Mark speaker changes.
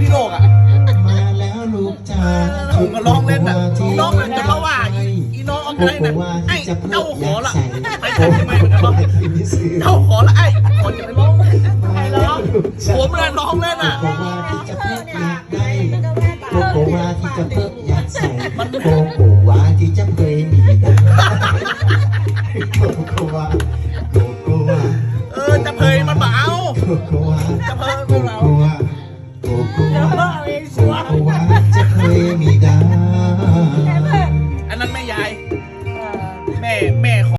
Speaker 1: พี่โลกอะ
Speaker 2: มาแล้วลูกจ๋า
Speaker 1: ผมมาร้องเล่นอะน้องอ่นจะเพราะว่าอีน้องเอาไปนะไอ้
Speaker 2: เจ้า
Speaker 1: ขอละไปทำไมไม่าะ
Speaker 2: ไม
Speaker 1: เจ้าขอละไอ้คนจะไปร้อง
Speaker 2: ใครร้อง
Speaker 1: ผมเลยร้องเล่นอะ
Speaker 2: โกโกวาที่จะเพิ่มอยากได้าที่จะเพิ่มอยากใส่โกโกวาที่จะเคยมีได้โกโกวาโกโกวา
Speaker 1: เออจะเพยมันเบา
Speaker 2: โกโกวา
Speaker 1: จะเพยมันเบา